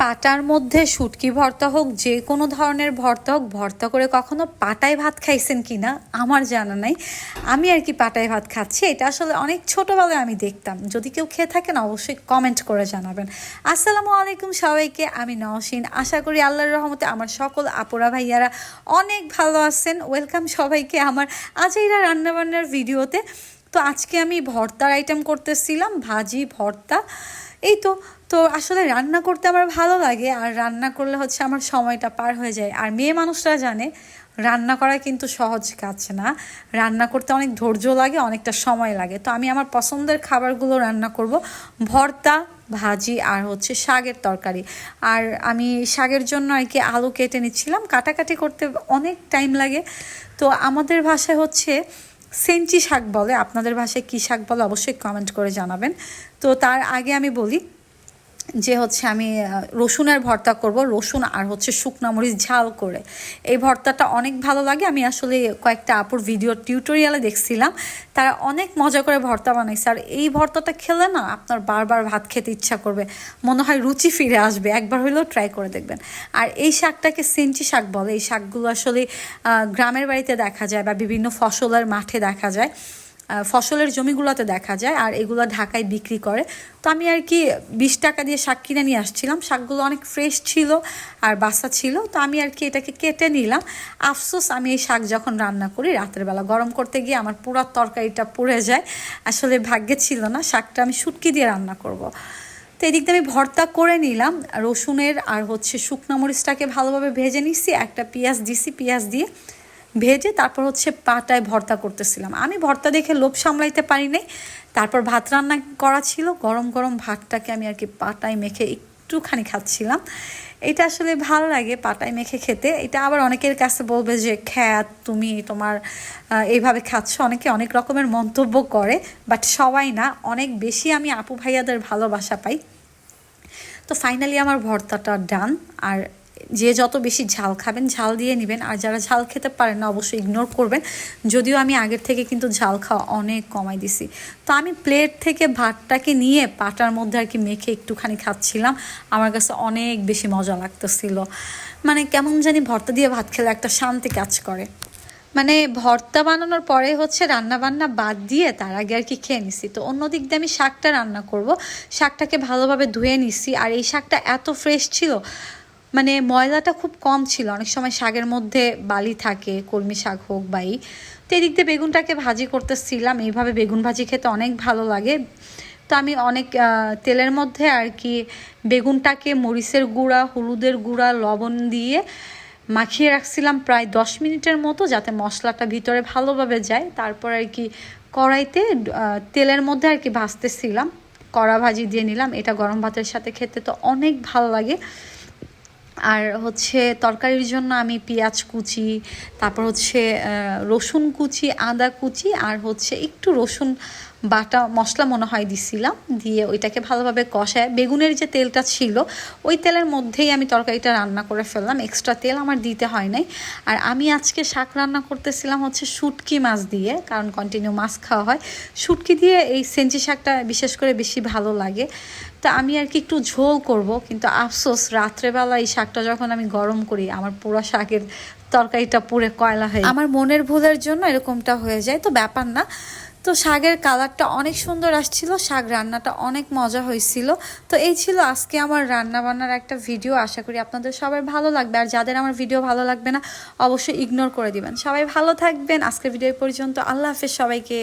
পাটার মধ্যে শুটকি ভর্তা হোক, যে কোনো ধরনের ভর্তা হোক, ভর্তা করে কখনো পাটায় ভাত খাইছেন কি না, আমার জানা নাই। আমি আর কি পাটায় ভাত খাচ্ছি, এটা আসলে অনেক ছোটোবেলায় আমি দেখতাম। যদি কেউ খেয়ে থাকেন, অবশ্যই কমেন্ট করে জানাবেন। আসসালামু আলাইকুম সবাইকে, আমি নওশিন। আশা করি আল্লাহর রহমতে আমার সকল আপুরা ভাইয়ারা অনেক ভালো আছেন। ওয়েলকাম সবাইকে আমার আজইরা রান্নাবান্নার ভিডিওতে। তো আজকে আমি ভর্তার আইটেম করতেছিলাম, ভাজি, ভর্তা। এই তো তো আসলে রান্না করতে আমার ভালো লাগে, আর রান্না করলে হচ্ছে আমার সময়টা পার হয়ে যায়। আর মেয়ে মানুষরা জানে, রান্না করা কিন্তু সহজ কাজ না। রান্না করতে অনেক ধৈর্য লাগে, অনেকটা সময় লাগে। তো আমি আমার পছন্দের খাবারগুলো রান্না করব, ভর্তা, ভাজি, আর হচ্ছে শাকের তরকারি। আর আমি শাকের জন্য আর কি আলু কেটে নিচ্ছিলাম। কাটাকাটি করতে অনেক টাইম লাগে। তো আমাদের ভাষায় হচ্ছে সেঞ্চি শাক বলে, আপনাদের ভাষায় কী শাক বলে অবশ্যই কমেন্ট করে জানাবেন। তো তার আগে আমি বলি যে হচ্ছে আমি রসুনের ভর্তা করব। রসুন আর হচ্ছে শুকনা মরিচ ঝাল করে। এই ভর্তাটা অনেক ভালো লাগে। আমি আসলে কয়েকটা আপুর ভিডিও টিউটোরিয়ালে দেখছিলাম। তারা অনেক মজা করে ভর্তা বানাইছে। আর এই ভর্তাটা খেলে না আপনার বারবার ভাত খেতে ইচ্ছা করবে। মনে হয় রুচি ফিরে আসবে। একবার হলেও ট্রাই করে দেখবেন। আর এই শাকটাকে সেঞ্চি শাক বলে। এই শাকগুলো আসলে গ্রামের বাড়িতে দেখা যায় বা বিভিন্ন ফসলের মাঠে দেখা যায়। ফসলের জমিগুলোতে দেখা যায় আর এগুলো ঢাকায় বিক্রি করে। তো আমি আর কি বিশ টাকা দিয়ে শাক কিনে নিয়ে আসছিলাম। শাকগুলো অনেক ফ্রেশ ছিল আর বাসা ছিল। তো আমি আর কি এটাকে কেটে নিলাম। আফসোস, আমি এই শাক যখন রান্না করি, রাতের বেলা গরম করতে গিয়ে আমার পুরো তরকারিটা পুড়ে যায়। আসলে ভাগ্যে ছিল না, শাকটা আমি শুটকি দিয়ে রান্না করব। তো এদিক দিয়ে আমি ভর্তা করে নিলাম, রসুনের আর হচ্ছে শুকনো মরিচটাকে ভালোভাবে ভেজে নিচ্ছি একটা পেঁয়াজ দিছি, পেঁয়াজ দিয়ে ভেজে তারপর হচ্ছে পাটায় ভর্তা করতেছিলাম। আমি ভর্তা দেখে লোভ সামলাইতে পারি নাই। তারপর ভাত রান্না করা ছিল। গরম গরম ভাতটাকে আমি আর কি পাটায় মেখে একটুখানি খাচ্ছিলাম। এটা আসলে ভালো লাগে পাটায় মেখে খেতে। এটা আবার অনেকের কাছে বলবে যে, খ্যাত, তুমি তোমার এইভাবে খাচ্ছ। অনেকে অনেক রকমের মন্তব্য করে বাট সবাই না। অনেক বেশি আমি আপু ভাইয়াদের ভালোবাসা পাই। তো ফাইনালি আমার ভর্তাটা ডান আর যে যত বেশি ঝাল খাবেন, ঝাল দিয়ে নেবেন। আর যারা ঝাল খেতে পারেন না, অবশ্যই ইগনোর করবেন। যদিও আমি আগের থেকে কিন্তু ঝাল খাওয়া অনেক কমাই দিছি। তো আমি প্লেট থেকে ভাতটাকে নিয়ে পাটার মধ্যে আর কি মেখে একটুখানি খাচ্ছিলাম। আমার কাছে অনেক বেশি মজা লাগতেছিল। মানে কেমন জানি ভর্তা দিয়ে ভাত খেলে একটা শান্তি কাজ করে। মানে ভর্তা বানানোর পরে হচ্ছে রান্না বান্না বাদ দিয়ে তার আগে আর কি খেয়ে নিছি। তো অন্য দিক দিয়ে আমি শাকটা রান্না করব। শাকটাকে ভালোভাবে ধুয়ে নিছি। আর এই শাকটা এত ফ্রেশ ছিল মানে ময়লাটা খুব কম ছিল। অনেক সময় শাকের মধ্যে বালি থাকে, কলমি শাক হোক বা এই। তো এদিক দিয়ে বেগুনটাকে ভাজি করতেছিলাম। এইভাবে বেগুন ভাজি খেতে অনেক ভালো লাগে। তো আমি অনেক তেলের মধ্যে আর কি বেগুনটাকে মরিচের গুঁড়া, হলুদের গুঁড়া, লবণ দিয়ে মাখিয়ে রাখছিলাম প্রায় দশ মিনিটের মতো যাতে মশলাটা ভিতরে ভালোভাবে যায়। তারপর আর কি কড়াইতে তেলের মধ্যে আর কি ভাজতেছিলাম। কড়া ভাজি দিয়ে নিলাম। এটা গরম ভাতের সাথে খেতে তো অনেক ভালো লাগে। আর হচ্ছে তরকারির জন্য আমি পেঁয়াজ কুচি, তারপর হচ্ছে রসুন কুচি, আদা কুচি আর হচ্ছে একটু রসুন বাটা মশলা মনে হয় দিছিলাম, দিয়ে ওইটাকে ভালোভাবে কষায়, বেগুনের যে তেলটা ছিল ওই তেলের মধ্যেই আমি তরকারিটা রান্না করে ফেললাম এক্সট্রা তেল আমার দিতে হয় নাই। আর আমি আজকে শাক রান্না করতেছিলাম হচ্ছে শুটকি মাছ দিয়ে, কারণ কন্টিনিউ মাছ খাওয়া হয়। শুটকি দিয়ে এই সেঞ্চি শাকটা বিশেষ করে বেশি ভালো লাগে। তো আমি আর কি একটু ঝোল করব, কিন্তু আফসোস, রাত্রেবেলা এই শাকটা যখন আমি গরম করি, আমার পুরো শাকের তরকারিটা পুরে কয়লা হয়ে আমার মনের ভুলের জন্য এরকমটা হয়ে যায়, তো ব্যাপার না। তো শাকের কালারটা অনেক সুন্দর আসছিল, শাক রান্নাটা অনেক মজা হয়েছিল। তো এই ছিল আজকে আমার রান্না বান্নার একটা ভিডিও, আশা করি আপনাদের সবাই ভালো লাগবে। আর যাদের আমার ভিডিও ভালো লাগবে না, অবশ্যই ইগনোর করে দিবেন। সবাই ভালো থাকবেন। আজকের ভিডিও পর্যন্ত। আল্লাহ হাফেজ সবাইকে।